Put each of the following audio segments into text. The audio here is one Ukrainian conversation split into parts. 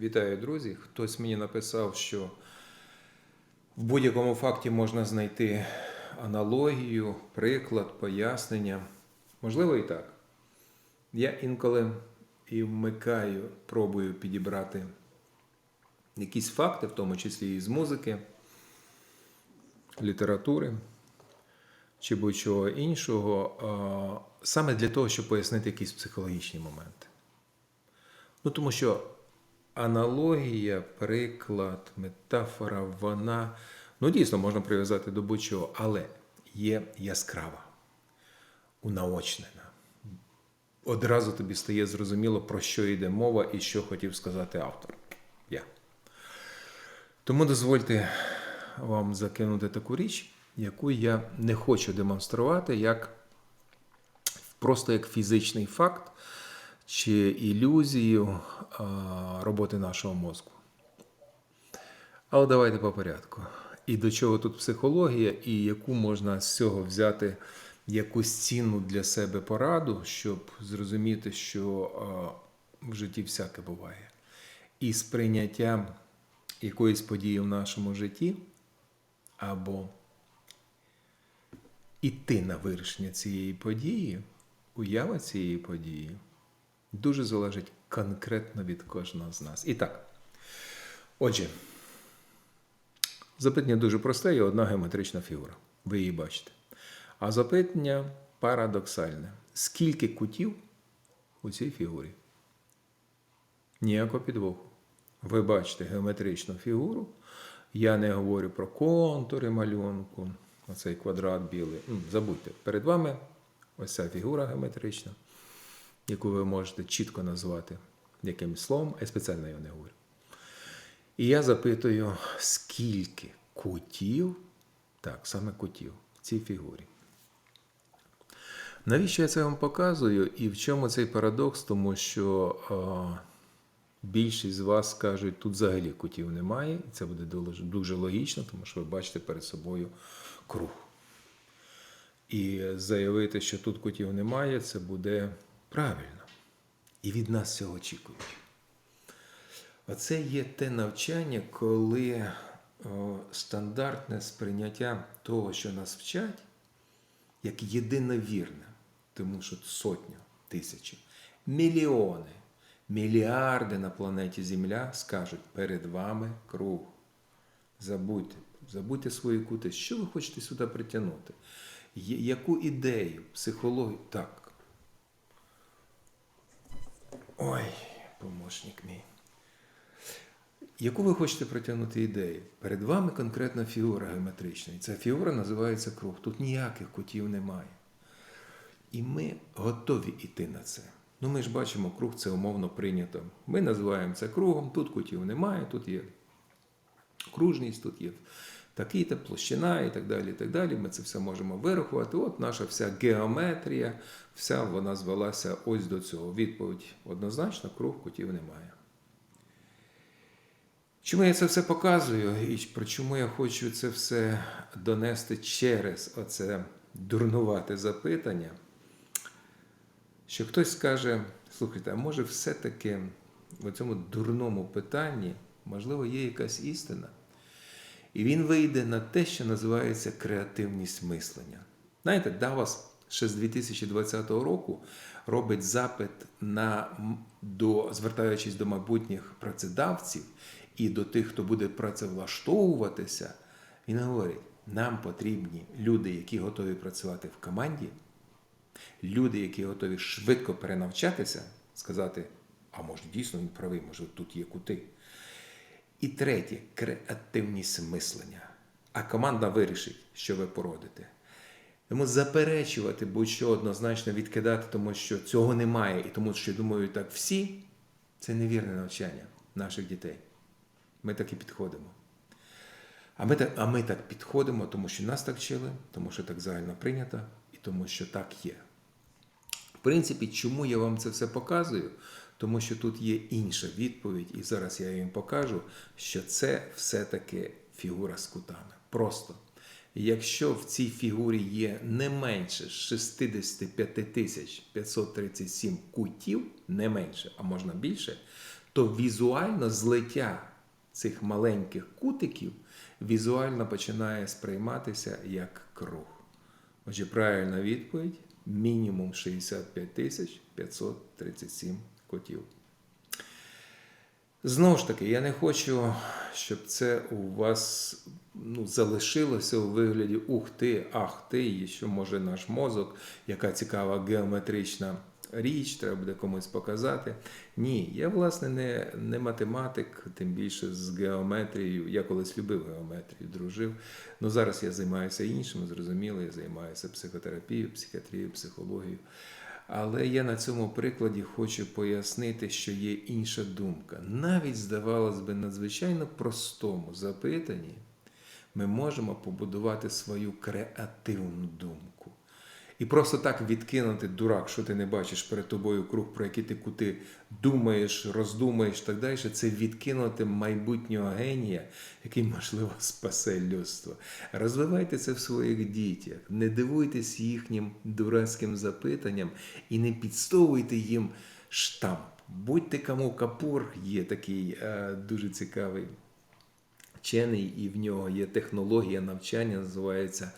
Вітаю, друзі! Хтось мені написав, що в будь-якому факті можна знайти аналогію, приклад, пояснення. Можливо, і так. Я інколи і вмикаю, пробую підібрати якісь факти, в тому числі і з музики, літератури чи будь-чого іншого, саме для того, щоб пояснити якісь психологічні моменти. Ну, тому що аналогія, приклад, метафора, вона ну, дійсно можна прив'язати до будь-чого, але є яскрава, унаочнена. Одразу тобі стає зрозуміло, про що йде мова і що хотів сказати автор. Я. Тому дозвольте вам закинути таку річ, яку я не хочу демонструвати, як просто як фізичний факт чи ілюзію роботи нашого мозку. Але давайте по порядку. І до чого тут психологія, і яку можна з цього взяти якусь цінну для себе пораду, щоб зрозуміти, що в житті всяке буває. І сприйняття якоїсь події в нашому житті або іти на вирішення цієї події, уява цієї події дуже залежить конкретно від кожного з нас. І так. Отже, запитання дуже просте, є одна геометрична фігура. Ви її бачите. А запитання парадоксальне. Скільки кутів у цій фігурі? Ніякого підвоху. Ви бачите геометричну фігуру. Я не говорю про контури малюнку, оцей квадрат білий. Забудьте, перед вами ось ця фігура геометрична, яку ви можете чітко назвати якимось словом, я спеціально його не говорю. І я запитую, скільки кутів, так, саме кутів в цій фігурі. Навіщо я це вам показую і в чому цей парадокс? Тому що е, більшість з вас скажуть, тут взагалі кутів немає, і це буде дуже логічно, тому що ви бачите перед собою круг. І заявити, що тут кутів немає, це буде правильно. І від нас цього очікують. Оце є те навчання, коли о, стандартне сприйняття того, що нас вчать, як єдиновірне, тому що сотня, тисячі, мільйони, мільярди на планеті Земля скажуть перед вами круг. Забудьте, забудьте свої кути. Що ви хочете сюди притягнути? Яку ідею, психологію? Так. Ой, помощник мій. Яку ви хочете притягнути ідею? Перед вами конкретна фігура геометрична. І ця фігура називається круг. Тут ніяких кутів немає. І ми готові йти на це. Ну, ми ж бачимо, круг це умовно прийнято. Ми називаємо це кругом, тут кутів немає, тут є кружність, тут є такий-то площина і так далі. і так далі. Ми це все можемо вирахувати. От наша вся геометрія, вся вона звелася ось до цього. Відповідь однозначно, круг кутів немає. Чому я це все показую і про чому я хочу це все донести через оце дурнувате запитання? Що хтось скаже, слухайте, а може все-таки в цьому дурному питанні, можливо, є якась істина? І він вийде на те, що називається креативність мислення. Знаєте, Давос ще з 2020 року робить запит на до, звертаючись до майбутніх працедавців і до тих, хто буде працевлаштовуватися, він говорить: нам потрібні люди, які готові працювати в команді, люди, які готові швидко перенавчатися, сказати, а може дійсно він правий, може тут є кути. І третє креативність мислення. А команда вирішить, що ви породите. Тому заперечувати будь-що однозначно відкидати, тому що цього немає, і тому що думають так всі, це невірне навчання наших дітей. Ми так і підходимо. А ми так, а ми так підходимо, тому що нас так вчили, тому що так загально прийнято, і тому що так є. В принципі, чому я вам це все показую? Тому що тут є інша відповідь, і зараз я їм покажу, що це все-таки фігура з кутами. Просто. Якщо в цій фігурі є не менше 65 тисяч 537 кутів, не менше, а можна більше, то візуально злиття цих маленьких кутиків візуально починає сприйматися як круг. Отже, правильна відповідь мінімум 65 тисяч 537 котів. Знову ж таки, я не хочу, щоб це у вас ну, залишилося у вигляді ух ти, ах ти, і що може наш мозок, яка цікава геометрична річ, треба буде комусь показати. Ні, я, власне, не, не математик, тим більше з геометрією. Я колись любив геометрію, дружив. Ну зараз я займаюся іншим, зрозуміло, я займаюся психотерапією, психіатрією, психологією. Але я на цьому прикладі хочу пояснити, що є інша думка. Навіть, здавалось би, надзвичайно простому запитанні ми можемо побудувати свою креативну думку. І просто так відкинути дурак, що ти не бачиш перед тобою круг, про який ти кути думаєш, роздумаєш так далі, це відкинути майбутнього генія, який, можливо, спасе людство. Розвивайте це в своїх дітях, не дивуйтесь їхнім дурацьким запитанням і не підстовуйте їм штамп. Будьте кому капур, є такий е, дуже цікавий вчений, і в нього є технологія навчання, називається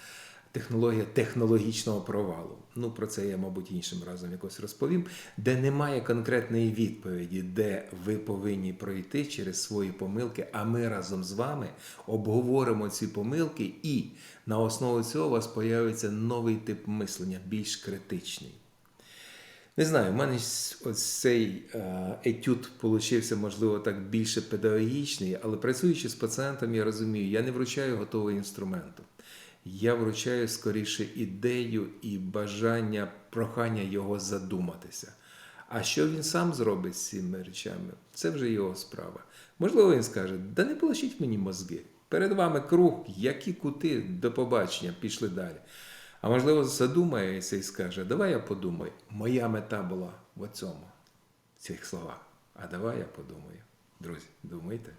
технологія технологічного провалу. Ну, про це я, мабуть, іншим разом якось розповім, де немає конкретної відповіді, де ви повинні пройти через свої помилки, а ми разом з вами обговоримо ці помилки, і на основі цього у вас появиться новий тип мислення, більш критичний. Не знаю, в мене ось цей е, етюд получився, можливо, так більше педагогічний, але працюючи з пацієнтом, я розумію, я не вручаю готового інструменту. Я вручаю скоріше ідею і бажання, прохання його задуматися. А що він сам зробить з цими речами, це вже його справа. Можливо, він скаже: да не полощіть мені мозги. Перед вами круг, які кути до побачення, пішли далі. А можливо, задумається і скаже: Давай я подумаю. Моя мета була в цьому, в цих словах. А давай я подумаю. Друзі, думайте.